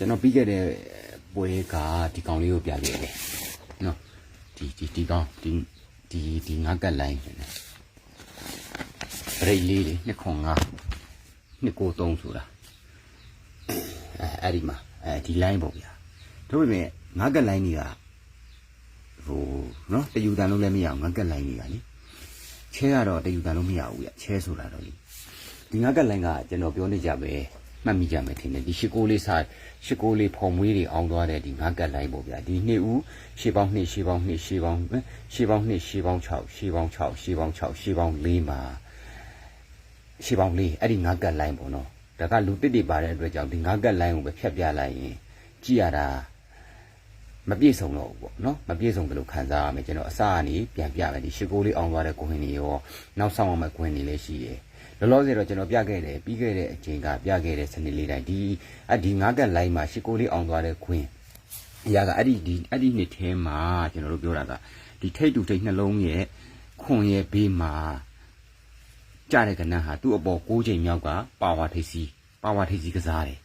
ကျွန်တော်ပြီးခဲ့တဲ့ပွဲကဒီကောင်လေးကိုပြခဲ့တယ်နော်ဒီဒီဒီကောင်ဒီဒီဒီငါးကက်လိုင်းနေပရိတ်လေးလေနှစ်ခွန်ငါနှစ်ကိုသုံးဆိုတာအဲအဲ့ဒီမှာအဲဒီလိုင်းပေါ့ဗျာတို့ပေမဲ့ငါးကက်လိုင်းကြီးကဟိုနော်တယူတန်လုံးလည်းမရအောင်ငါးကက်လိုင်းကြီးကလေချဲကတော့တယူတန်လုံးမရဘူးဗျချဲဆိုတာတော့လေဒီငါကလိုင်းကကျွန်တော်ပြောနေကြပဲ မှတ်မိကြမယ်ထင်တယ်ဒီရှစ်ကိုလေးစားရှစ်ကိုလေးဖုံမွေးတွေအောင်းသွားတဲ့ဒီငါကလိုင်းပေါ့ဗျာဒီနှစ်ဦးရှေးပေါင်းနှစ်ရှေးပေါင်းနှစ်ရှေးပေါင်းရှေးပေါင်းနှစ်ရှေးပေါင်း6ရှေးပေါင်း6ရှေးပေါင်း6ရှေးပေါင်း4မှာရှေးပေါင်း4အဲ့ဒီငါကလိုင်းပေါ့နော်ဒါကလူတစ်တွေပါတဲ့အတွက်ကြောင့်ဒီငါကလိုင်းကိုပဲဖြတ်ပြလိုက်ရင်ကြည့်ရတာမပြည့်စုံတော့ဘူးပေါ့နော်မပြည့်စုံတယ်လို့ခံစားရမယ်ကျွန်တော်အစကနေပြန်ပြမယ်ဒီရှစ်ကိုလေးအောင်းသွားတဲ့ကိုဟင်းတွေရောနောက်ဆောင်အောင်မဲ့ကိုဟင်းတွေလည်းရှိတယ် လောလောဆယ်တော့ကျွန်တော်ပြခဲ့တယ်ပြီးခဲ့တဲ့အချိန်ကပြခဲ့တဲ့စနစ်လေးတိုင်းဒီအဒီငါးကက်လိုင်းမှာရှစ်ကိုလေးအောင်သွားတဲ့ခွင်းအရာကအဲ့ဒီဒီအဲ့ဒီနှစ်ထဲမှာကျွန်တော်တို့ပြောတာကဒီထိတ်တူထိတ်နှလုံးရဲ့ခွန်ရဲ့ဘေးမှာကြားတဲ့ကနန်းဟာသူ့အပေါ်၉ချိန်မြောက်ကပါဝါထိပ်စီးပါဝါထိပ်စီးကစားတယ်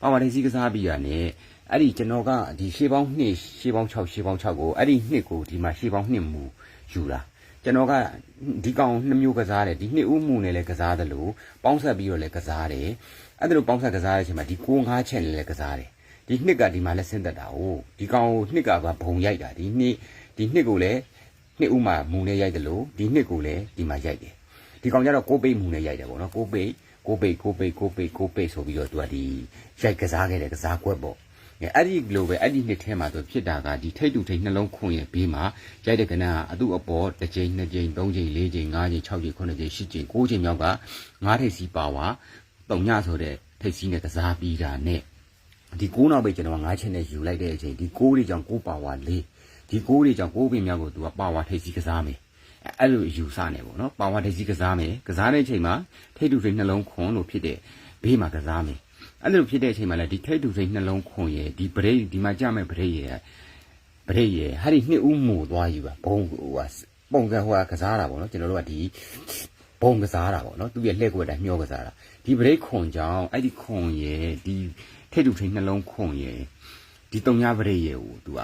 ပါဝါထိပ်စီးကစားပြီးရတယ်အဲ့ဒီကျွန်တော်ကဒီရှေးပေါင်း2ရှေးပေါင်း6ရှေးပေါင်း6ကိုအဲ့ဒီနှစ်ကိုဒီမှာရှေးပေါင်း2မူယူတာ ကျွန်တော်ကဒီကောင်နှစ်မျိုးကစားတယ်ဒီနှစ်ဦးမှုနဲ့လည်းကစားတယ်လို့ပေါင်းဆက်ပြီးတော့လည်းကစားတယ်အဲ့ဒါလိုပေါင်းဆက်ကစားတဲ့အချိန်မှာဒီကိုငါးချက်နဲ့လည်းကစားတယ်ဒီနှစ်ကဒီမှာလည်းဆင်းသက်တာ哦ဒီကောင်နှစ်ကကဘုံရိုက်တာဒီနှစ်ဒီနှစ်ကိုလည်းနှစ်ဦးမှာမူနဲ့ရိုက်တယ်လို့ဒီနှစ်ကိုလည်းဒီမှာရိုက်တယ်ဒီကောင်ကျတော့ကိုပိတ်မူနဲ့ရိုက်တယ်ပေါ့နော်ကိုပိတ်ကိုပိတ်ကိုပိတ်ကိုပိတ်ကိုပိတ်ဆိုပြီးတော့သူကဒီရိုက်ကစားခဲ့တယ်ကစားကွက်ပေါ့ အဲအဲ့ဒီလိုပဲအဲ့ဒီနှစ်ထဲမှာသူဖြစ်တာကဒီထိတ်တူထိတ်နှလုံးခွန်ရဲ့ဘေးမှာရိုက်တဲ့ကနအသူ့အပေါ်တစ်ကြိမ်နှစ်ကြိမ်သုံးကြိမ်လေးကြိမ်ငါးကြိမ်၆ကြိမ်ခုနှစ်ကြိမ်ရှစ်ကြိမ်ကိုးကြိမ်မြောက်ကငါးထိပ်စီးပါဝါတုံညဆိုတဲ့ထိပ်စီးနဲ့ကစားပြီးတာနဲ့ဒီကိုးနောက်ပဲကျွန်တော်ငါးချက်နဲ့ယူလိုက်တဲ့အချိန်ဒီကိုးတွေကြောင့်ကိုးပါဝါလေးဒီကိုးတွေကြောင့်ကိုးပင်မြောက်ကိုသူကပါဝါထိပ်စီးကစားမယ်အဲ့လိုယူဆနေပေါ့နော်ပါဝါထိပ်စီးကစားမယ်ကစားတဲ့အချိန်မှာထိတ်တူထိတ်နှလုံးခွန်လို့ဖြစ်တဲ့ဘေးမှာကစားမယ် အဲ့လိုဖြစ်တဲ့အချိန်မှာလည်းဒီထိတ်တူစိတ်နှလုံးခွန်ရယ်ဒီဗရိတ်ဒီမှာကြမဲ့ဗရိတ်ရယ်ဗရိတ်ရယ်ဟာဒီနှစ်ဦးမှုသွားယူပါဘုံဟိုဟာပုံစံဟိုဟာကစားတာပေါ့နော်ကျွန်တော်တို့ကဒီဘုံကစားတာပေါ့နော်သူရဲ့လှည့်ကွက်တိုင်းမျောကစားတာဒီဗရိတ်ခွန်ကြောင့်အဲ့ဒီခွန်ရယ်ဒီထိတ်တူစိတ်နှလုံးခွန်ရယ်ဒီတုံညာဗရိတ်ရယ်ကိုသူက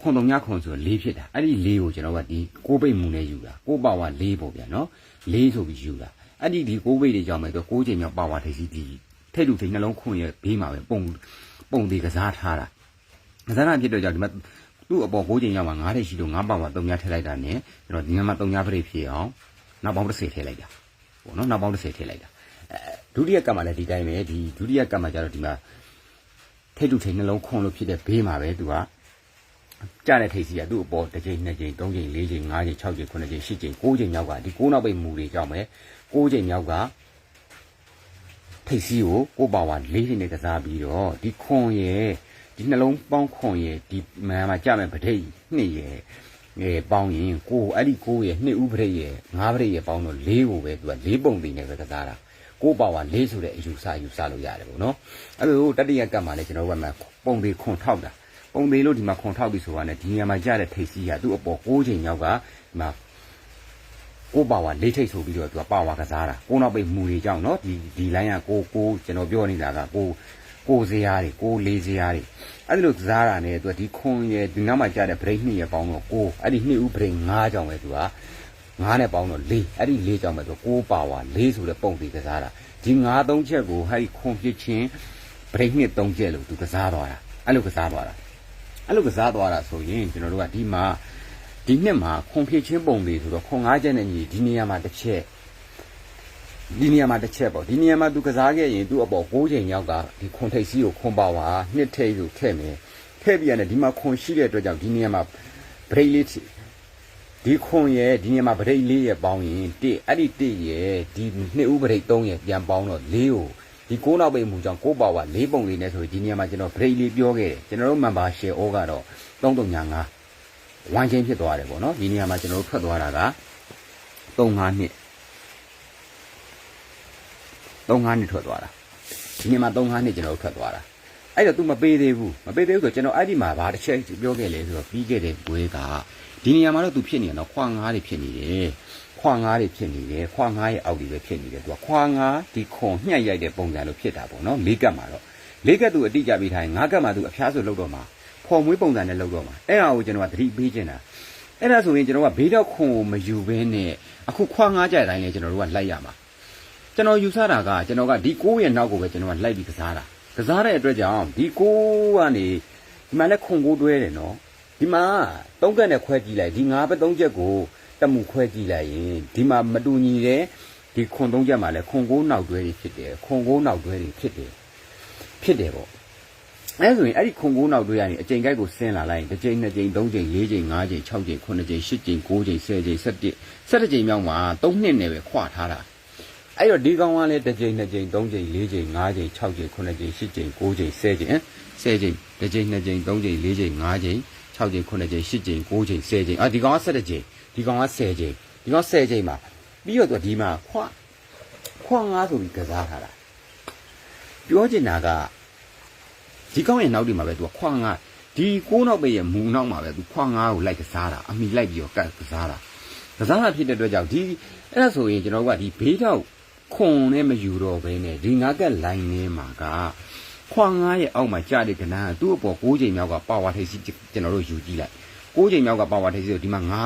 ခွန်တုံညာခွန်ဆိုလေးဖြစ်တာအဲ့ဒီလေးကိုကျွန်တော်ကဒီကိုးပိတ်မှုနဲ့ယူတာကိုးပါဝါလေးပေါ့ဗျာနော်လေးဆိုပြီးယူတာအဲ့ဒီဒီကိုးပိတ်တွေကြောင့်ပဲသူကိုးချိန်မြောက်ပါဝါထိပ်စီးဒီ ထိတ်လူထိတ်နှလုံးခွန်ရဲ့ဘေးမှာပဲပုံပုံသေးကစားထားတာကစားတာဖြစ်တော့ကြောင့်ဒီမှာသူ့အပေါ်ကိုးချိန်ရောက်မှာ9ထိတ်ရှိလို့9ပါးမှာ3ညထည့်လိုက်တာ ਨੇ ကျွန်တော်ဒီမှာ3ညပြည့်ဖြစ်အောင်နောက်ပေါင်း30ထည့်လိုက်တာပေါ့နော်နောက်ပေါင်း30ထည့်လိုက်တာအဲဒုတိယကပ်မှာလည်းဒီတိုင်းပဲဒီဒုတိယကပ်မှာကျတော့ဒီမှာထိတ်လူထိတ်နှလုံးခွန်လို့ဖြစ်တဲ့ဘေးမှာပဲသူကကြားတဲ့ထိတ်စီကသူ့အပေါ်တစ်ချိန်နှစ်ချိန်သုံးချိန်လေးချိန်ငါးချိန်၆ချိန်ခုနှစ်ချိန်ရှစ်ချိန်ကိုးချိန်မြောက်ကဒီကိုးနောက်ပိတ်မူတွေကြောင့်ပဲကိုးချိန်မြောက်က ထိပ်စီးကိုကိုပါဝါလေးတွေနဲ့ကစားပြီးတော့ဒီခွန်ရဲ့ဒီနှလုံးပေါင်းခွန်ရဲ့ဒီမန်မှာကြမဲ့ဗဒိတ်နှစ်ရဲ့ငယ်ပေါင်းရင်ကိုအဲ့ဒီကိုရဲ့နှစ်ဦးဗဒိတ်ရဲ့ငါးဗဒိတ်ရဲ့ပေါင်းတော့လေးကိုပဲသူကလေးပုံသေးနဲ့ပဲကစားတာကိုပါဝါလေးဆိုတဲ့အယူဆယူဆလို့ရတယ်ပေါ့နော်အဲ့လိုတတိယကပ်မှာလည်းကျွန်တော်တို့ကမှပုံသေးခွန်ထောက်တာပုံသေးလို့ဒီမှာခွန်ထောက်ပြီးဆိုတာနဲ့ဒီနေရာမှာကြတဲ့ထိပ်စီးကသူ့အပေါ်၉ချိန်ရောက်ကဒီမှာ ကိုပါဝါလေးထိတ်ဆိုပြီးတော့သူကပါဝါကစားတာကိုနောက်ပိတ်မူတွေကြောင့်နော်ဒီဒီလိုင်းကကိုကိုကျွန်တော်ပြောနေတာကကိုကိုစရာတွေကိုလေးစရာတွေအဲ့ဒီလိုကစားတာနဲ့သူကဒီခွန်ရဲ့ဒီနောက်မှာကြတဲ့ဘရိတ်နှစ်ရဲ့ပေါင်းတော့ကိုအဲ့ဒီနှစ်ဦးဘရိတ်၅ကြောင်ပဲသူက၅နဲ့ပေါင်းတော့၄အဲ့ဒီ၄ကြောင်ပဲသူကိုပါဝါ၄ဆိုတဲ့ပုံပြီးကစားတာဒီ၅၃ချက်ကိုဟဲ့ခွန်ပြချင်းဘရိတ်နှစ်၃ချက်လို့သူကစားသွားတာအဲ့လိုကစားသွားတာအဲ့လိုကစားသွားတာဆိုရင်ကျွန်တော်တို့ကဒီမှာ ဒီနှစ်မှာခွန်ဖြစ်ချင်းပုံလေးဆိုတော့ခွန်၅ချက်နဲ့ညီဒီနေရာမှာတစ်ချက်ဒီနေရာမှာတစ်ချက်ပေါ့ဒီနေရာမှာသူကစားခဲ့ရင်သူ့အပေါ်၉ချိန်ရောက်ကဒီခွန်ထိပ်စီးကိုခွန်ပါဝါနှစ်ထိပ်ကိုထည့်မယ်ထည့်ပြီးရတယ်ဒီမှာခွန်ရှိတဲ့အတွက်ကြောင့်ဒီနေရာမှာဗရိတ်လေးဒီခွန်ရဲ့ဒီနေရာမှာဗရိတ်လေးရဲ့ပေါင်းရင်တစ်အဲ့ဒီတစ်ရဲ့ဒီနှစ်ဦးဗရိတ်၃ရဲ့ပြန်ပေါင်းတော့၄ကိုဒီကိုးနောက်ပိတ်မှုကြောင့်ကိုးပါဝါ၄ပုံလေးနဲ့ဆိုဒီနေရာမှာကျွန်တော်ဗရိတ်လေးပြောခဲ့တယ်ကျွန်တော်တို့ member share ဩကတော့3395 ဝိုင်းချင်းဖြစ်သွားတယ်ပေါ့နော်ဒီနေရာမှာကျွန်တော်တို့ထွက်သွားတာက35နှစ်35နှစ်ထွက်သွားတာဒီနေရာမှာ35နှစ်ကျွန်တော်တို့ထွက်သွားတာအဲ့တော့ तू မပေးသေးဘူးမပေးသေးဘူးဆိုတော့ကျွန်တော်အဲ့ဒီမှာဗာတစ်ချက်ပြောခဲ့လေဆိုတော့ပြီးခဲ့တဲ့ဘွဲကဒီနေရာမှာတော့ तू ဖြစ်နေတော့ခွာငါးတွေဖြစ်နေတယ်ခွာငါးတွေဖြစ်နေတယ်ခွာငါးရဲ့အောက်တွေပဲဖြစ်နေတယ်သူကခွာငါးဒီခွန်ညှက်ရိုက်တဲ့ပုံစံလိုဖြစ်တာပေါ့နော်လေးကပ်မှာတော့လေးကပ်သူအတိကြပေးထားရင်ငါးကပ်မှာသူအဖျားဆိုလောက်တော့မှာ ဖော်မွေးပုံစံနဲ့လောက်တော့မှာအဲ့ဒါကိုကျွန်တော်ကသတိပေးချင်တာအဲ့ဒါဆိုရင်ကျွန်တော်ကဘေးတော့ခွန်ကိုမယူဘဲနဲ့အခုခွာငားကြတိုင်းလဲကျွန်တော်တို့ကလိုက်ရမှာကျွန်တော်ယူဆတာကကျွန်တော်ကဒီကိုးရဲ့နောက်ကိုပဲကျွန်တော်ကလိုက်ပြီးကစားတာကစားတဲ့အတွက်ကြောင့်ဒီကိုးကနေဒီမှာလဲခွန်ကိုးတွဲတယ်နော်ဒီမှာသုံးကက်နဲ့ခွဲကြည့်လိုက်ဒီငါးပဲသုံးချက်ကိုတမှုခွဲကြည့်လိုက်ရင်ဒီမှာမတူညီတဲ့ဒီခွန်သုံးချက်မှာလဲခွန်ကိုးနောက်တွဲတွေဖြစ်တယ်ခွန်ကိုးနောက်တွဲတွေဖြစ်တယ်ဖြစ်တယ်ပေါ့ အဲဆိုရင်အဲ့ဒီခုံကိုးနောက်တွေ့ရရင်အချိန်ကိုက်ကိုဆင်းလာလိုက်ရင်တစ်ချိန်နှစ်ချိန်သုံးချိန်လေးချိန်ငါးချိန်၆ချိန်ခုနှစ်ချိန်ရှစ်ချိန်ကိုးချိန်ဆယ်ချိန်၁၁၁၁ချိန်မြောက်မှာ၃နှစ်နဲ့ပဲခွာထားတာအဲ့တော့ဒီကောင်ကလည်းတစ်ချိန်နှစ်ချိန်သုံးချိန်လေးချိန်ငါးချိန်၆ချိန်ခုနှစ်ချိန်ရှစ်ချိန်ကိုးချိန်ဆယ်ချိန်ဆယ်ချိန်တစ်ချိန်နှစ်ချိန်သုံးချိန်လေးချိန်ငါးချိန်၆ချိန်ခုနှစ်ချိန်ရှစ်ချိန်ကိုးချိန်ဆယ်ချိန်အာဒီကောင်က၁၁ချိန်ဒီကောင်က၁၀ချိန်ဒီကောင်၁၀ချိန်မှာပြီးတော့သူကဒီမှာခွခွငါးဆိုပြီးကစားထားတာပြောချင်တာက ဒီကောင်းရဲ့နောက်ဒီမှာပဲ तू ခွာငါဒီကိုးနောက်ပဲရဲ့မူနောက်မှာပဲ तू ခွာငါကိုလိုက်ကစားတာအမိလိုက်ပြီးတော့ကတ်ကစားတာကစားတာဖြစ်တဲ့အတွက်ကြောင့်ဒီအဲ့ဒါဆိုရင်ကျွန်တော်ကဒီဘေးတော့ခွန်နဲ့မယူတော့ဘဲနဲ့ဒီငါကက်လိုင်းထဲမှာကခွာငါရဲ့အောက်မှာကြာတဲ့ကနန်းကသူ့အပေါ်၉ချိန်မြောက်ကပါဝါထိပ်စီကျွန်တော်တို့ယူကြည့်လိုက်၉ချိန်မြောက်ကပါဝါထိပ်စီဒီမှာငါ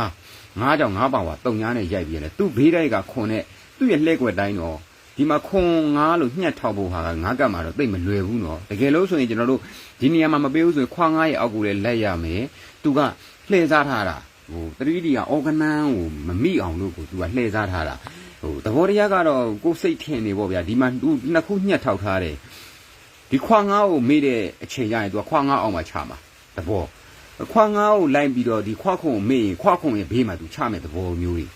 ငါကြောင့်ငါပါဝါတုံညာနဲ့ရိုက်ပြီးရတယ်သူ့ဘေးတိုက်ကခွန်နဲ့သူ့ရဲ့လှဲ့ကွက်တိုင်းတော့ ဒီမှာခွန်ငားလို့ညှက်ထောက်ဖို့ဟာကငါးကတ်မှာတော့သိပ်မလွယ်ဘူးနော်တကယ်လို့ဆိုရင်ကျွန်တော်တို့ဒီနေရာမှာမပေးဘူးဆိုရင်ခွာငားရဲ့အောက်ကိုလည်းလက်ရမယ်သူကလှည့်စားထားတာဟို 3D ကအော်ဂနန်ကိုမမိအောင်လို့ကိုသူကလှည့်စားထားတာဟိုသဘောတရားကတော့ကိုယ်စိတ်ထင်နေပေါ့ဗျာဒီမှာသူနှစ်ခုညှက်ထောက်ထားတယ်ဒီခွာငားကိုမေးတဲ့အချိန်ကျရင်သူကခွာငားအောင်မှာချမှာသဘောခွာငားကိုလိုက်ပြီးတော့ဒီခွာခုံကိုမေးရင်ခွာခုံရဲ့ဘေးမှာသူချမယ်သဘောမျိုးကြီး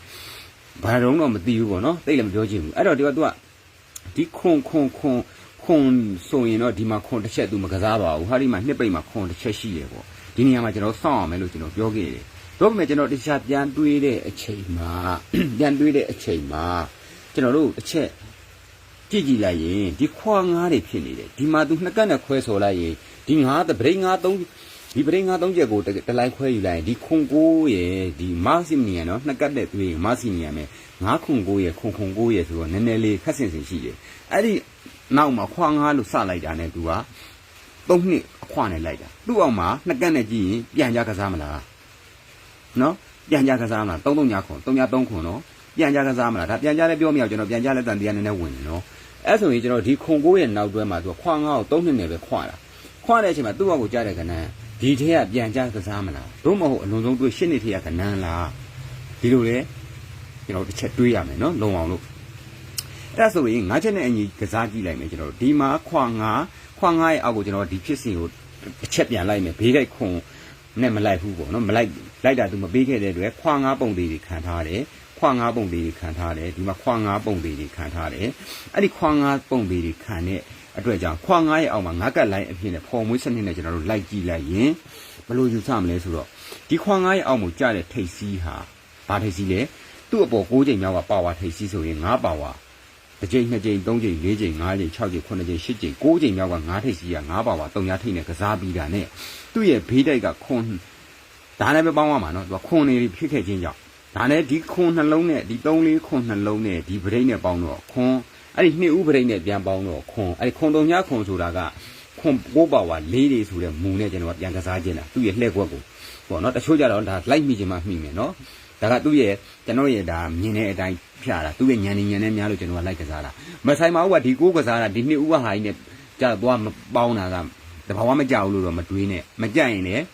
ဘာတော့တော့မသိဘူးပေါ့နော်သိလည်းမပြောချင်ဘူးအဲ့တော့ဒီကသူက ဒီခွန်ခွန်ခွန်ခွန်ဆိုရင်တော့ဒီမှာခွန်တစ်ချက်သူမကစားပါဘူးဟာဒီမှာနှစ်ပိတ်မှာခွန်တစ်ချက်ရှိတယ်ပေါ့ဒီနေရာမှာကျွန်တော်စောင့်အောင်မယ်လို့ကျွန်တော်ပြောခဲ့တယ်တော့ပေမဲ့ကျွန်တော်တခြားပြန်တွေးတဲ့အချိန်မှာပြန်တွေးတဲ့အချိန်မှာကျွန်တော်တို့တစ်ချက်ကြည့်ကြည့်လိုက်ရင်ဒီခွာငားတွေဖြစ်နေတယ်ဒီမှာသူနှစ်ကတ်နဲ့ခွဲဆိုလိုက်ရင်ဒီငါးတပရိငါးသုံးဒီပရိငါးသုံးချက်ကိုတတလိုက်ခွဲယူလိုက်ရင်ဒီခွန်ကိုရဲ့ဒီမာစီမီယန်နော်နှစ်ကတ်နဲ့တွေးရင်မာစီမီယန်ပဲ ငါးခွန်ကိုရဲ့ခွန်ခွန်ကိုရဲ့ဆိုတော့နည်းနည်းလေးခက်ဆင်ဆင်ရှိတယ်အဲ့ဒီနောက်မှာခွာငားလို့စလိုက်တာနဲ့ तू ကသုံးနှစ်အခွာနဲ့လိုက်တာသူ့အောင်မှာနှစ်ကန့်နဲ့ကြည့်ရင်ပြန်ကြကစားမလားနော်ပြန်ကြကစားမလား3 3ညခွန်3ည3ခွန်နော်ပြန်ကြကစားမလားဒါပြန်ကြလည်းပြောမရအောင်ကျွန်တော်ပြန်ကြလည်းတန်တရားနည်းနည်းဝင်တယ်နော်အဲ့ဆိုရင်ကျွန်တော်ဒီခွန်ကိုရဲ့နောက်တွဲမှာ तू ခွာငားကို3နှစ်နဲ့ပဲခွာတာခွာတဲ့အချိန်မှာသူ့အောင်ကိုကြားတဲ့ကဏ္ဍဒီထဲကပြန်ကြကစားမလားတို့မဟုတ်အလုံးစုံတွေ့ရှင်းနေထဲကကဏ္ဍလားဒီလိုလေ ကျွန်တော်တစ်ချက်တွေးရမယ်နော်လုံအောင်လို့အဲ့ဒါဆိုရင်ငါးချက်နဲ့အညီကစားကြည့်လိုက်မယ်ကျွန်တော်တို့ဒီမှာခွာငါခွာငါရဲ့အောက်ကိုကျွန်တော်ဒီဖြစ်စဉ်ကိုတစ်ချက်ပြန်လိုက်မယ်ဘေးကိုက်ခွန်နဲ့မလိုက်ဘူးပေါ့နော်မလိုက်လိုက်တာသူမပေးခဲ့တဲ့အတွက်ခွာငါပုံသေးတွေခံထားတယ်ခွာငါပုံသေးတွေခံထားတယ်ဒီမှာခွာငါပုံသေးတွေခံထားတယ်အဲ့ဒီခွာငါပုံသေးတွေခံတဲ့အတွက်ကြောင့်ခွာငါရဲ့အောက်မှာငါးကတ်လိုင်းအဖြစ်နဲ့ဖော်မွေးစနစ်နဲ့ကျွန်တော်တို့လိုက်ကြည့်လိုက်ရင်ဘယ်လိုယူဆမလဲဆိုတော့ဒီခွာငါရဲ့အောက်မှာကြားတဲ့ထိတ်စီးဟာဘာထိတ်စီးလဲ သူ့အပေါ်၉ချိန်မြောက်ကပါဝါထိတ်စီးဆိုရင်၅ပါဝါတစ်ကြိမ်နှစ်ကြိမ်သုံးကြိမ်လေးကြိမ်ငါးကြိမ်၆ကြိမ်ခုနှစ်ကြိမ်ရှစ်ကြိမ်ကိုးကြိမ်မြောက်ကငါးထိပ်စီးကငါးပါပါတုံညာထိပ်နဲ့ကစားပြီးတာနဲ့သူ့ရဲ့ဘေးတိုက်ကခွန်ဒါလည်းပဲပေါင်းရမှာနော်သူကခွန်နေဖြစ်ခဲ့ခြင်းကြောင့်ဒါနဲ့ဒီခွန်နှလုံးနဲ့ဒီသုံးလေးခွန်နှလုံးနဲ့ဒီဗရိတ်နဲ့ပေါင်းတော့ခွန်အဲ့ဒီနှစ်ဦးဗရိတ်နဲ့ပြန်ပေါင်းတော့ခွန်အဲ့ဒီခွန်တုံညာခွန်ဆိုတာကခွန်ပိုးပါဝါလေးတွေဆိုတဲ့မူနဲ့ကျွန်တော်ကပြန်ကစားခြင်းတာသူ့ရဲ့လှည့်ကွက်ကိုပေါ့နော်တချို့ကြတော့ဒါလိုက်မိခြင်းမှမိမယ်နော် ဒါကသူ့ရဲ့ကျွန်တော်ရဲ့ဒါမြင်တဲ့အတိုင်းဖြာတာသူ့ရဲ့ညံနေညံနေများလို့ကျွန်တော်ကလိုက်ကစားတာမဆိုင်ပါဘူးကဒီကိုးကစားတာဒီနှစ်ဦးကဟာကြီးနဲ့ကြာသွားမပေါင်းတာကတဘာဝမကြောက်လို့တော့မတွေးနဲ့မကြိုက်ရင်လည်း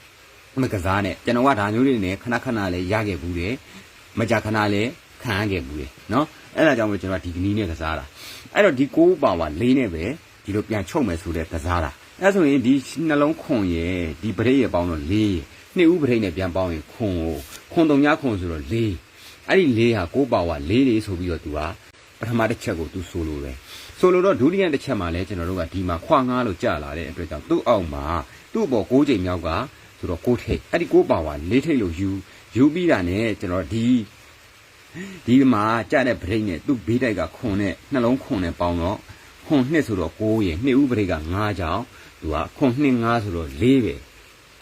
မကစားနဲ့ကျွန်တော်ကဒါမျိုးတွေနဲ့ခဏခဏလေးရခဲ့ဘူးတယ်မကြခဏလေးခံရခဲ့ဘူးတယ်နော်အဲ့ဒါကြောင့်မို့ကျွန်တော်ကဒီကနီးနဲ့ကစားတာအဲ့တော့ဒီကိုးပါဝါလေးနဲ့ပဲဒီလိုပြန်ချုပ်မယ်ဆိုတဲ့ကစားတာအဲ့ဆိုရင်ဒီနှလုံးခွန်ရဲ့ဒီပရိတ်ရဲ့ပေါင်းတော့လေး နှစ်ဦးပရိတ်နဲ့ပြန်ပေါင်းရင်ခွန်ကိုခွန်တုံညာခွန်ဆိုတော့လေးအဲ့ဒီလေးဟာကိုးပါဝါလေးလေးဆိုပြီးတော့သူကပထမတစ်ချက်ကိုသူဆိုလိုတယ်ဆိုလိုတော့ဒုတိယတစ်ချက်မှာလဲကျွန်တော်တို့ကဒီမှာခွာငားလို့ကြာလာတဲ့အတွက်ကြောင့်သူ့အောက်မှာသူ့အပေါ်၉ချိန်မြောက်ကဆိုတော့ကိုးထိပ်အဲ့ဒီကိုးပါဝါလေးထိပ်လို့ယူယူပြီးတာနဲ့ကျွန်တော်ဒီဒီမှာကြတဲ့ဗရိတ်နဲ့သူ့ဘေးတိုက်ကခွန်နဲ့နှလုံးခွန်နဲ့ပေါင်းတော့ခွန်နှစ်ဆိုတော့9ရယ်နှစ်ဥဗရိတ်က9ကြောင်သူကခွန်နှစ်9ဆိုတော့4ပဲ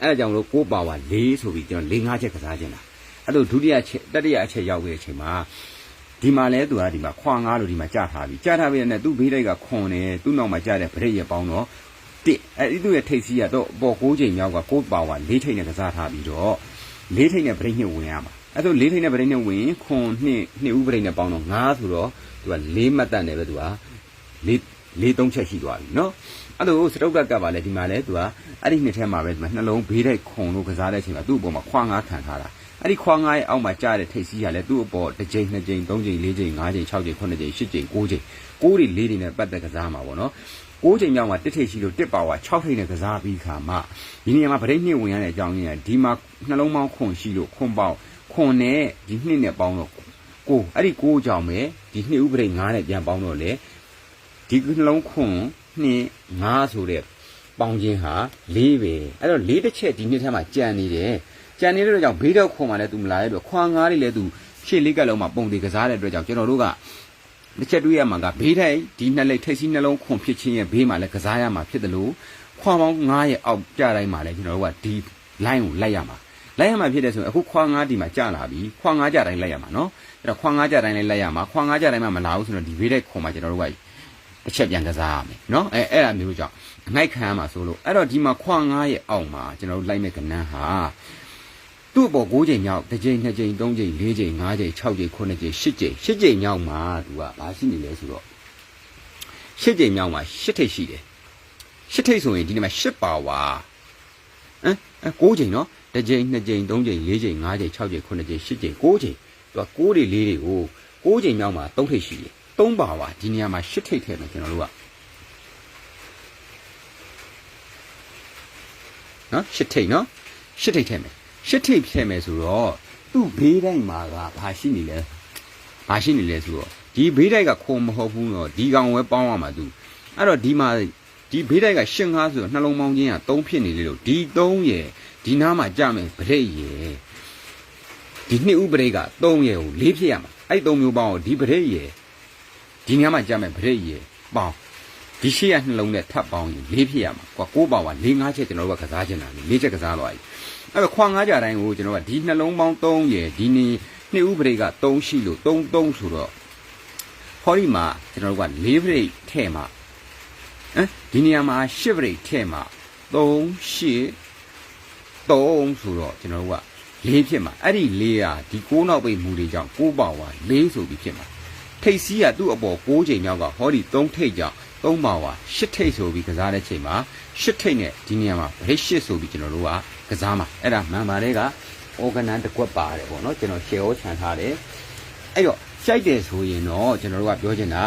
အဲ့ဒါကြောင့်လို့6ပါဝါ4ဆိုပြီးကျွန်တော်4 5ချက်ကစားခြင်းတာအဲ့လိုဒုတိယချက်တတိယအချက်ရောက်ခဲ့တဲ့အချိန်မှာဒီမှာလဲသူကဒီမှာခွာ9လို့ဒီမှာကြာထားပြီကြာထားပြီနဲ့သူ့ဘေးတိုက်ကခွန်နဲ့သူ့နောက်မှာကြာတဲ့ဗရိတ်ရပေါင်းတော့တစ်အဲဒီသူ့ရဲ့ထိတ်စီးကတော့အပေါ်6ချိန်မြောက်က6ပါဝါ4ထိတ်နဲ့ကစားထားပြီးတော့4ထိတ်နဲ့ပြိညှစ်ဝင်ရမှာအဲ့ဒါ4ထိတ်နဲ့ပြိညှစ်ဝင်ခွန်နှစ်နှစ်ဦးပြိနဲ့ပေါင်းတော့9ဆိုတော့သူက4မှတ်တတ်နေပဲသူက4 4 3ချက်ရှိသွားပြီနော် အဲ့လိုစတုတ်ကကပ်ပါလေဒီမှာလေသူကအဲ့ဒီနှစ်ထဲမှာပဲဒီမှာနှလုံးဘေးတိုက်ခုံလို့ကစားတဲ့အချိန်မှာသူ့အပေါ်မှာခွာငါခံထားတာအဲ့ဒီခွာငါရဲ့အောက်မှာကြားတဲ့ထိတ်စီးကလည်းသူ့အပေါ်တစ်ချိန်နှစ်ချိန်သုံးချိန်လေးချိန်ငါးချိန်၆ချိန်ခုနှစ်ချိန်ရှစ်ချိန်ကိုးချိန်ကိုးတွေလေးတွေနဲ့ပတ်သက်ကစားမှာပေါ့နော်ကိုးချိန်မြောက်မှာတစ်ထိတ်ရှိလို့တစ်ပါဝါ6ထိတ်နဲ့ကစားပြီးခါမှဒီနေရာမှာဗရိတ်နှစ်ဝင်ရတဲ့အကြောင်းကြီးကဒီမှာနှလုံးပေါင်းခွန်ရှိလို့ခွန်ပေါင်းခွန်နဲ့ဒီနှစ်နဲ့ပေါင်းတော့ကိုအဲ့ဒီကိုးကြောင့်ပဲဒီနှစ်ဥပရိတ်9နဲ့ပြန်ပေါင်းတော့လေဒီနှလုံးခွန် နှစ်9ဆိုတဲ့ပေါင်းခြင်းဟာ၄ပဲအဲ့တော့၄တစ်ချက်ဒီနှစ်ထဲမှာကြံနေတယ်ကြံနေတဲ့အတွက်ကြောင့်ဘေးတော့ခွန်မှလည်း तू မလာတဲ့အတွက်ခွန်9တွေလည်း तू ရှေ့လေးကလုံးမှာပုံသေးကစားတဲ့အတွက်ကြောင့်ကျွန်တော်တို့ကတစ်ချက်တွေးရမှာကဘေးထိုင်ဒီနှစ်လက်ထိပ်စီးနှလုံးခွန်ဖြစ်ခြင်းရဲ့ဘေးမှာလည်းကစားရမှာဖြစ်တယ်လို့ခွန်ပေါင်း9ရဲ့အောက်ကြတိုင်းမှာလည်းကျွန်တော်တို့ကဒီ line ကိုလိုက်ရမှာလိုက်ရမှာဖြစ်တဲ့ဆိုရင်အခုခွန်9ဒီမှာကြာလာပြီခွန်9ကြတိုင်းလိုက်ရမှာနော်အဲ့တော့ခွန်9ကြတိုင်းလည်းလိုက်ရမှာခွန်9ကြတိုင်းမှာမလာဘူးဆိုတော့ဒီဘေးတဲ့ခွန်မှာကျွန်တော်တို့က တစ်ချက်ပြန်ကစားရမယ်နော်အဲအဲ့အမျိုးကြောင့်အနိုင်ခံရမှာဆိုလို့အဲ့တော့ဒီမှာခွန်9ရဲ့အောက်မှာကျွန်တော်တို့လိုက်မဲ့ကဏ္ဍဟာသူ့အပေါ်9ချိန်မြောက်တစ်ချိန်နှစ်ချိန်သုံးချိန်လေးချိန်ငါးချိန်6ချိန်9ချိန်10ချိန်10ချိန်မြောက်မှာသူကဘာရှိနေလဲဆိုတော့10ချိန်မြောက်မှာ10ထိပ်ရှိတယ်10ထိပ်ဆိုရင်ဒီနေ့မှာ10ပါဝါဟမ်အဲ9ချိန်နော်တစ်ချိန်နှစ်ချိန်သုံးချိန်လေးချိန်ငါးချိန်6ချိန်9ချိန်10ချိန်9ချိန်သူက9တွေလေးတွေကို9ချိန်မြောက်မှာ3ထိပ်ရှိတယ် 3ပါဝါဒီနေရာမှာ10ထိပ်ထဲမှာကျွန်တော်တို့ကနော်10ထိပ်နော်10ထိပ်ထဲမှာရှစ်ထိပ်ဖြစ်မယ်ဆိုတော့သူ့ဘေးတိုင်းမှာကဘာရှိနေလဲဘာရှိနေလဲဆိုတော့ဒီဘေးတိုက်ကခုံမဟုတ်ဘူးတော့ဒီကောင်ဝဲပေါင်းရမှာသူအဲ့တော့ဒီမှာဒီဘေးတိုက်ကရှင်းကားဆိုတော့နှလုံးပေါင်းခြင်းက3ဖြစ်နေလေလို့ဒီ3ရယ်ဒီနားမှာကြမယ်ဗရိတ်ရယ်ဒီနှစ်ဥပရိတ်က3ရယ်ကို4ဖြစ်ရမှာအဲ့3မျိုးပေါင်းကိုဒီဗရိတ်ရယ် ဒီနားမှာကြမယ်ဗရိတ်ရယ်ပေါင်းဒီရှေ့ရနှလုံးနဲ့ထပ်ပေါင်းရင်4ဖြစ်ရမှာကွာ6ပါဝါ4 5ချက်ကျွန်တော်တို့ကကစားချင်တာလေ4ချက်ကစားသွားပြီအဲ့တော့ခွာငါးကြတိုင်းကိုကျွန်တော်ကဒီနှလုံးပေါင်း3ရယ်ဒီနေနှစ်ဥပဒေက3ရှိလို့3 3ဆိုတော့ဟောဒီမှာကျွန်တော်တို့က4ပရိတ်ထဲမှာဟမ်ဒီနေရာမှာ10ပရိတ်ထဲမှာ3 8 3ဆိုတော့ကျွန်တော်တို့က4ဖြစ်မှာအဲ့ဒီ4อ่ะဒီ6နောက်ပိတ်မူတွေကြောင့်6ပါဝါ4ဆိုပြီးဖြစ်မှာ ထိတ်စီးကသူ့အပေါ်6ချိန်မြောက်ကဟောဒီ3ထိတ်ကြောင့်3ပါဝါ8ထိတ်ဆိုပြီးကစားတဲ့ချိန်မှာ8ထိတ်နဲ့ဒီနေရာမှာဗရိတ်8ဆိုပြီးကျွန်တော်တို့ကကစားမှာအဲ့ဒါမှန်ပါတယ်က organ တကွက်ပါတယ်ပေါ့နော်ကျွန်တော် share ဟောခြံထားတယ်အဲ့တော့ရှိုက်တယ်ဆိုရင်တော့ကျွန်တော်တို့ကပြောချင်တာ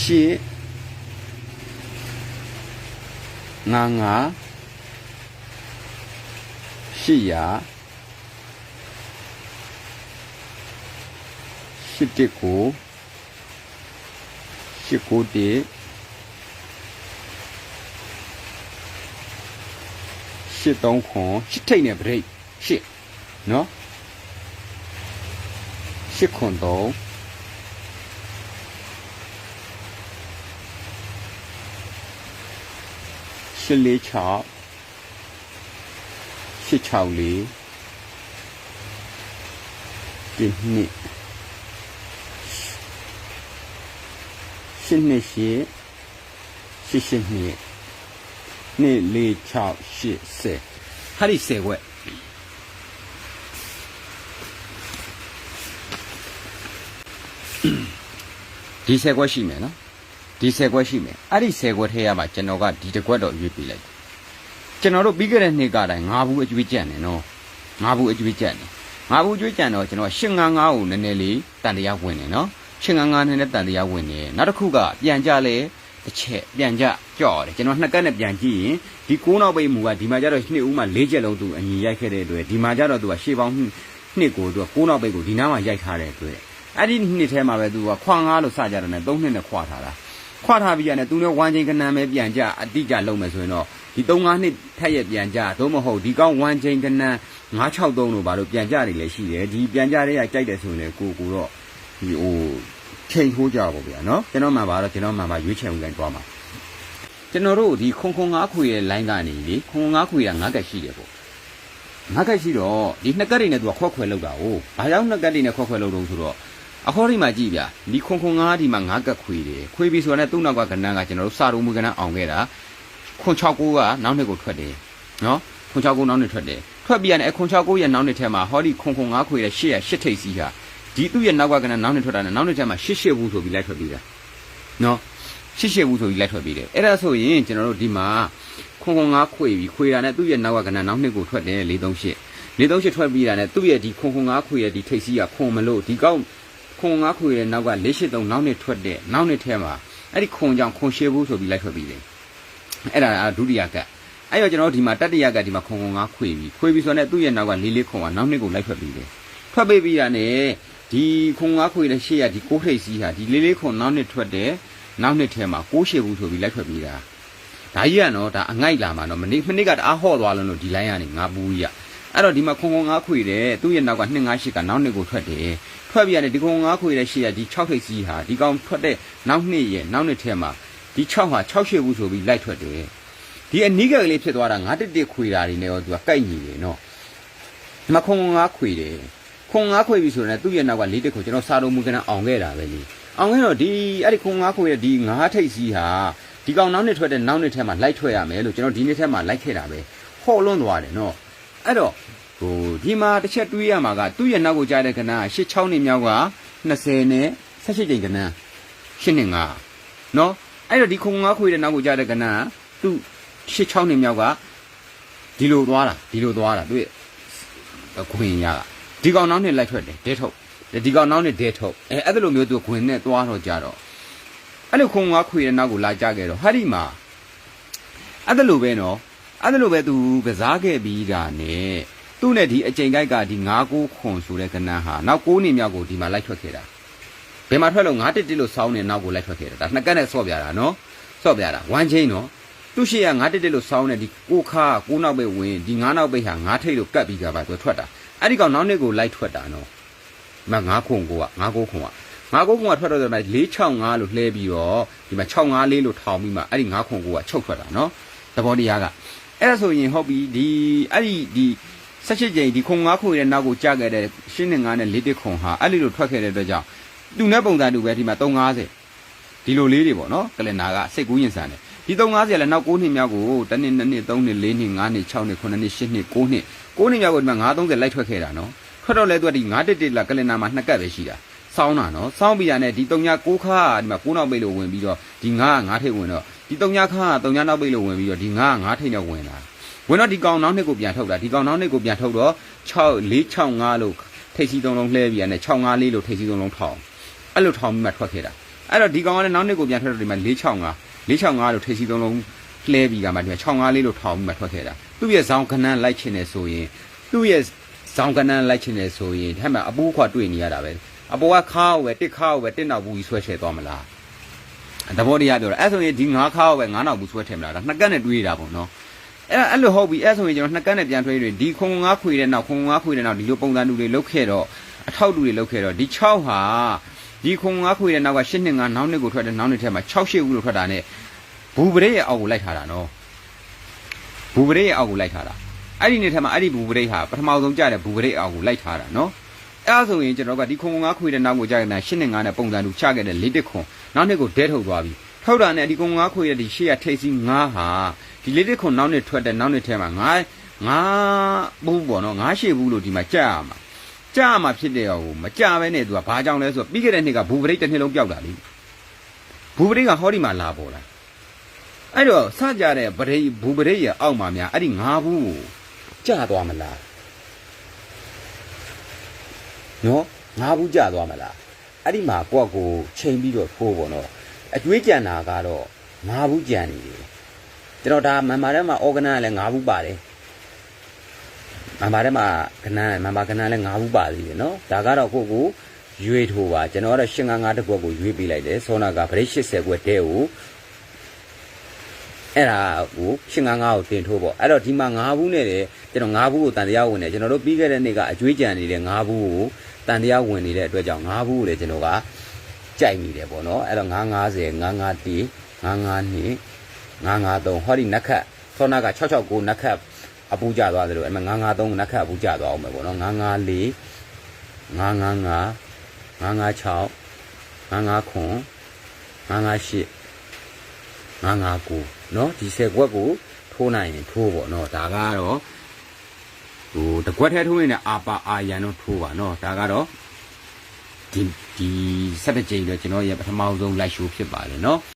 ရှေ့ငါငါရှေ့ရ ရှစ်တစ်ကိုရှစ်ကိုတစ်ရှစ်သုံးခွန်ရှစ်ထိတ်နဲ့ဗရိတ်ရှစ်နော်ရှစ်ခွန်သုံးရှစ်လေးချောက်ရှစ်ချောက်လေးဒီနှစ် ရှစ်နှစ်ရှစ်ရှစ်ရှစ်နှစ်နှစ်လေး6 8 10ဟာဒီ10ခွက်ဒီ10ခွက်ရှိမယ်နော်ဒီ10ခွက်ရှိမယ်အဲ့ဒီ10ခွက်ထဲရမှာကျွန်တော်ကဒီတစ်ခွက်တော့ရွေးပေးလိုက်ကျွန်တော်တို့ပြီးခဲ့တဲ့နှစ်ကတိုင်း၅ဘူးအကျွေးကြံ့တယ်နော်၅ဘူးအကျွေးကြံ့တယ်၅ဘူးအကျွေးကြံ့တော့ကျွန်တော်8 9 9ကိုနည်းနည်းလေးတန်တရားဝင်တယ်နော် 8 9 9နည်းနည်းတန်တရားဝင်တယ်နောက်တစ်ခုကပြန်ကြလဲတစ်ချက်ပြန်ကြကြော့တယ်ကျွန်တော်နှစ်ကတ်နဲ့ပြန်ကြည့်ရင်ဒီကိုးနောက်ပိတ်မူကဒီမှာကျတော့နှစ်ဦးမှ၄ချက်လုံးသူအညီရိုက်ခဲ့တဲ့အတွက်ဒီမှာကျတော့သူကရှေ့ပေါင်းနှစ်ကိုသူကကိုးနောက်ပိတ်ကိုဒီနားမှာရိုက်ထားတဲ့အတွက်အဲ့ဒီနှစ်ထဲမှာပဲသူကခွာငားလို့စကြတယ်နဲ့၃နှစ်နဲ့ခွာထားတာခွာထားပြီးရတယ်သူနဲ့ဝမ်းချင်းကနန်းပဲပြန်ကြအတိကြလုံးမယ်ဆိုရင်တော့ဒီ၃၅နှစ်ထက်ရပြန်ကြသို့မဟုတ်ဒီကောင်းဝမ်းချင်းကနန်း963လို့ဘာလို့ပြန်ကြတယ်လဲရှိတယ်ဒီပြန်ကြတဲ့ကကြိုက်တယ်ဆိုရင်လေကိုကိုတော့ဒီဟို ချိန်ထိုးကြပါဗျာနော်ကျွန်တော်မှပါတော့ကျွန်တော်မှပါရွေးချယ်ဝင်တိုင်းတွားမှာကျွန်တော်တို့ဒီခုံခုံငါးခွေရဲ့ line ကနေလေခုံငါးခွေကငါးကက်ရှိတယ်ပေါ့ငါးကက်ရှိတော့ဒီနှစ်ကက်တွေနဲ့သူကခွက်ခွဲလောက်တာ哦ဘာကြောင့်နှစ်ကက်တွေနဲ့ခွက်ခွဲလောက်တော့ဆိုတော့ဟအခေါ်ဒီမှာကြည့်ဗျဒီခွန်ခွန်ငါးဒီမှာငါးကက်ခွေတယ်ခွေပြီဆိုတာနဲ့သူ့နောက်ကကဏ္ဍကကျွန်တော်တို့စာရုံးမူကဏ္ဍအောင်ခဲ့တာခွန်6ကိုကနောက်နှစ်ကိုထွက်တယ်နော်ခွန်6ကိုနောက်နှစ်ထွက်တယ်ထွက်ပြီးရတယ်အခွန်6ကိုရဲ့နောက်နှစ်ထဲမှာဟောဒီခွန်ခွန်ငါးခွေတဲ့ရှေ့ရရှစ်ထိပ်စီးဟာ ဒီသူ့ရဲ့နောက်ကကဏ္ဍနောက်နှစ်ထွက်တာနဲ့နောက်နှစ်ထဲမှာရှစ်ရှစ်ဘူးဆိုပြီးလိုက်ထွက်ပြီးတာနော်ရှစ်ရှစ်ဘူးဆိုပြီးလိုက်ထွက်ပြီးတယ်အဲ့ဒါဆိုရင်ကျွန်တော်တို့ဒီမှာခွန်ခွန်ငါးခွေပြီးခွေတာနဲ့သူ့ရဲ့နောက်ကကဏ္ဍနောက်နှစ်ကိုထွက်တယ်438 438ထွက်ပြီးတာနဲ့သူ့ရဲ့ဒီခွန်ခွန်ငါးခွေရဲ့ဒီထိပ်စီးကခွန်မလို့ဒီကောက်ခွန်ငါးခွေရဲ့နောက်က483နောက်နှစ်ထွက်တဲ့နောက်နှစ်ထဲမှာအဲ့ဒီခွန်ကြောင့်ခွန်ရှေဘူးဆိုပြီးလိုက်ထွက်ပြီးတယ်အဲ့ဒါကဒုတိယကတ်အဲ့တော့ကျွန်တော်တို့ဒီမှာတတိယကတ်ဒီမှာခွန်ခွန်ငါးခွေပြီးခွေပြီးဆိုတော့သူ့ရဲ့နောက်ကလေးလေးခွန်ကနောက်နှစ်ကိုလိုက်ထွက်ပြီးတယ်ထွက်ပေးပြီးတာနဲ့ ဒီခွန်ငါးခွေတဲ့ရှေ့ရဒီကိုးထိပ်စီးဟာဒီလေးလေးခွန်နောက်နှစ်ထွက်တဲ့နောက်နှစ်ထဲမှာကိုးရှေဘူးဆိုပြီးလိုက်ထွက်ပြီးတာဒါကြီးကနော်ဒါအငိုက်လာမှာနော်မနေ့မနေ့ကတအားဟော့သွားလို့ဒီလိုင်းကနေငါပူကြီးကအဲ့တော့ဒီမှာခွန်ခွန်ငါးခွေတဲ့သူ့ရဲ့နောက်က258ကနောက်နှစ်ကိုထွက်တယ်ထွက်ပြရတယ်ဒီကောင်ငါးခွေတဲ့ရှေ့ရဒီ6ထိပ်စီးဟာဒီကောင်ထွက်တဲ့နောက်နှစ်ရဲ့နောက်နှစ်ထဲမှာဒီ6ဟာ6ရှေ့ဘူးဆိုပြီးလိုက်ထွက်တယ်ဒီအနီးကလေးဖြစ်သွားတာ9တစ်တစ်ခွေတာတွေနဲ့ရောသူကကိုက်ညီတယ်နော်ဒီမှာခုံငါးခွေတယ် ခုံငါးခွေပြီဆိုတော့သူ့ရဲ့နောက်က၄တစ်ခွေကျွန်တော်စာလုံးမူကနအောင်ခဲ့တာပဲလေအောင်ခဲ့တော့ဒီအဲ့ဒီခုံငါးခွေရဲ့ဒီ9ထိပ်စီးဟာဒီကောင်နောက်နှစ်ထွက်တဲ့နောက်နှစ်ထဲမှာလိုက်ထွက်ရမယ်လို့ကျွန်တော်ဒီနှစ်ထဲမှာလိုက်ခဲ့တာပဲဟော့လွန်းသွားတယ်နော်အဲ့တော့ဟိုဒီမှာတစ်ချက်တွေးရမှာကသူ့ရဲ့နောက်ကိုကြားတဲ့ကဏ္ဍက86နှစ်မြောက်က20နဲ့18ကြိမ်ကဏ္ဍ8နဲ့9နော်အဲ့တော့ဒီခုံငါးခွေတဲ့နောက်ကိုကြားတဲ့ကဏ္ဍကသူ့86နှစ်မြောက်ကဒီလိုသွားတာဒီလိုသွားတာသူ့ရဲ့ခွင်ရက ဒီကောင်နောက်နဲ့လိုက်ထွက်တယ်ဒဲထုတ်ဒီကောင်နောက်နဲ့ဒဲထုတ်အဲအဲ့လိုမျိုးသူခွင်နဲ့သွားတော့ကြတော့အဲ့လိုခုံငါးခွေတဲ့နောက်ကိုလာကြခဲ့တော့ဟာဒီမှာအဲ့လိုပဲနော်အဲ့လိုပဲသူကစားခဲ့ပြီးတာနဲ့သူ့နဲ့ဒီအချိန်ကိုက်ကဒီ9ကိုခွန်ဆိုတဲ့ကဏ္ဍဟာနောက်9နေမြောက်ကိုဒီမှာလိုက်ထွက်ခဲ့တာဘယ်မှာထွက်လို့9တစ်တစ်လို့စောင်းနေနောက်ကိုလိုက်ထွက်ခဲ့တာဒါနှစ်ကတ်နဲ့ဆော့ပြတာနော်ဆော့ပြတာဝမ်းချင်းနော်သူ့ရှိရ9တစ်တစ်လို့စောင်းနေဒီကိုခါ9နောက်ပဲဝင်ဒီ9နောက်ပဲဟာ9ထိတ်လို့ကတ်ပြီးကြပါသူထွက်တာ အဲ့ဒီကောင်နောက်နှစ်ကိုလိုက်ထွက်တာနော်ဒီမှာ9ခွန်ကိုက9ကိုခွန်ကငါးကိုခွန်ကထွက်တော့တယ်465လို့လှဲပြီးတော့ဒီမှာ654လို့ထောင်ပြီးမှအဲ့ဒီ9ခွန်ကိုကချုပ်ထွက်တာနော်သဘောတရားကအဲ့ဒါဆိုရင်ဟုတ်ပြီဒီအဲ့ဒီဒီ18ကြိမ်ဒီခုံ9ခုရဲ့နောက်ကိုကြာခဲ့တဲ့ရှင်းနဲ့9နဲ့4တစ်ခုံဟာအဲ့ဒီလိုထွက်ခဲ့တဲ့အတွက်ကြောင့်သူနဲ့ပုံစံတူပဲဒီမှာ350ဒီလိုလေးတွေပေါ့နော်ကလင်နာကစိတ်ကူးရင်ဆန်တယ်ဒီ350လည်းနောက်9နှစ်မြောက်ကို1နှစ်2နှစ်3နှစ်4နှစ်5နှစ်6နှစ်9နှစ်10နှစ်9နှစ် 9နှစ်မြောက်ကိုဒီမှာ930လိုက်ထွက်ခဲ့တာနော်ထွက်တော့လဲသူကဒီ9တစ်တစ်လာကလင်နာမှာနှစ်ကတ်ပဲရှိတာစောင်းတာနော်စောင်းပြီးရတဲ့ဒီ3ည6ခါဒီမှာ9နောက်ပိတ်လို့ဝင်ပြီးတော့ဒီ9က9ထိပ်ဝင်တော့ဒီ3ညခါက3ညနောက်ပိတ်လို့ဝင်ပြီးတော့ဒီ9က9ထိပ်နဲ့ဝင်လာဝင်တော့ဒီကောင်နောက်နှစ်ကိုပြန်ထုတ်တာဒီကောင်နောက်နှစ်ကိုပြန်ထုတ်တော့6 465လို့ထိပ်စီးသုံးလုံးလှဲပြီးရတယ်654လို့ထိပ်စီးသုံးလုံးထောင်အဲ့လိုထောင်ပြီးမှထွက်ခဲ့တာအဲ့တော့ဒီကောင်ကလည်းနောက်နှစ်ကိုပြန်ထွက်တော့ဒီမှာ465 465လို့ထိပ်စီးသုံးလုံး လှဲပြီးကမှဒီမှာ654လို့ထောင်ပြီးမှထွက်ခဲ့တာသူ့ရဲ့ဇောင်းခဏန်းလိုက်ချင်တယ်ဆိုရင်သူ့ရဲ့ဇောင်းကနန်းလိုက်ချင်တယ်ဆိုရင်ဟဲ့မှာအပူးခွာတွေ့နေရတာပဲအပေါ်ကခါဝယ်တစ်ခါဝယ်တစ်နောက်ဘူးကြီးဆွဲချဲသွားမလားတဘောတရားပြောတာအဲ့ဆိုရင်ဒီငါးခါဝယ်ငါးနောက်ဘူးဆွဲထည့်မလားဒါနှစ်ကက်နဲ့တွေးတာပေါ့နော်အဲ့အဲ့လိုဟုတ်ပြီအဲ့ဆိုရင်ကျွန်တော်နှစ်ကက်နဲ့ပြန်ထွေးတွေဒီခုံငါးခွေတဲ့နောက်ခုံငါးခွေတဲ့နောက်ဒီလိုပုံစံတူတွေလုတ်ခဲ့တော့အထောက်တူတွေလုတ်ခဲ့တော့ဒီ6ဟာဒီခုံငါးခွေတဲ့နောက်က8နှစ်ငါနောက်နှစ်ကိုထွက်တဲ့နောက်နှစ်ထဲမှာ6ရှစ်ဦးလို့ထွက်တာနဲ့ ဘူပရိရဲ့အောက်ကိုလိုက်ထားတာနော်ဘူပရိရဲ့အောက်ကိုလိုက်ထားတာအဲ့ဒီနေ့ထဲမှာအဲ့ဒီဘူပရိဟာပထမဆုံးကြတဲ့ဘူပရိအောက်ကိုလိုက်ထားတာနော်အဲ့ဒါဆိုရင်ကျွန်တော်ကဒီခုံငါးခွေတဲ့နောက်ကိုကြာခဲ့တဲ့8နှစ်ငါနဲ့ပုံစံတူချခဲ့တဲ့၄တစ်ခွန်နောက်နှစ်ကိုဒဲထုတ်သွားပြီထုတ်တာနဲ့ဒီကုံငါးခွေရဒီရှေ့ရထိတ်စီငါးဟာဒီလေးတစ်ခွန်နောက်နှစ်ထွက်တဲ့နောက်နှစ်ထဲမှာငါးငါးဘူးပေါ့နော်ငါးရှေ့ဘူးလို့ဒီမှာကြာရမှာကြာရမှာဖြစ်တဲ့ဟိုမကြာပဲနဲ့သူကဘာကြောင့်လဲဆိုတော့ပြီးခဲ့တဲ့နှစ်ကဘူပရိတ်တစ်နှစ်လုံးပျောက်တာလေဘူပရိတ်ကဟောဒီမှာလာပေါ်လာ အဲ့တော့စကြတဲ့ပရိဘူပရိတ်ရဲ့အောက်မှာများအဲ့ဒီငါးဘူးကိုကြာသွားမလားနော်ငါးဘူးကြာသွားမလားအဲ့ဒီမှာကိုယ့်ကိုချိန်ပြီးတော့ထိုးပေါ့နော်အကျွေးကြံတာကတော့ငါးဘူးကြံနေတယ်ကျွန်တော်ဒါမန်မာထဲမှာ organ လည်းငါးဘူးပါတယ်မန်မာထဲမှာကနန်းမန်မာကနန်းလည်းငါးဘူးပါသေးတယ်နော်ဒါကတော့ကိုယ့်ကိုရွေထိုးပါကျွန်တော်ကတော့ရှင်းငါးငါးတစ်ခွက်ကိုရွေးပေးလိုက်တယ်ဆောနာကဗရိတ်80ခွက်တဲကို အဲ့ဒါကိုရှင်းငါးငါးကိုတင်ထိုးပေါ့အဲ့တော့ဒီမှာငါးဘူးနဲ့တယ်ကျွန်တော်ငါးဘူးကိုတန်တရားဝင်တယ်ကျွန်တော်တို့ပြီးခဲ့တဲ့နေ့ကအကျွေးကြံနေတဲ့ငါးဘူးကိုတန်တရားဝင်နေတဲ့အတွက်ကြောင့်ငါးဘူးကိုလည်းကျွန်တော်ကကြိုက်မိတယ်ပေါ့နော်အဲ့တော့950 950 952 953ဟောဒီနက်ခတ်သောနာက669နက်ခတ်အပူကြသွားတယ်လို့အဲ့မှာ953နက်ခတ်အပူကြသွားအောင်ပဲပေါ့နော်954 955 956 959ခွန်958 959เนาะဒီ10ခွက်ကိုထိုးနိုင်ရင်ထိုးပေါ့เนาะဒါကတော့ဟိုတစ်ခွက်ထဲထိုးရင်လည်းအာပါအာရန်တော့ထိုးပါเนาะဒါကတော့ဒီဒီ17ကြိမ်တော့ကျွန်တော်ရဲ့ပထမဆုံး live show ဖြစ်ပါလေเนาะ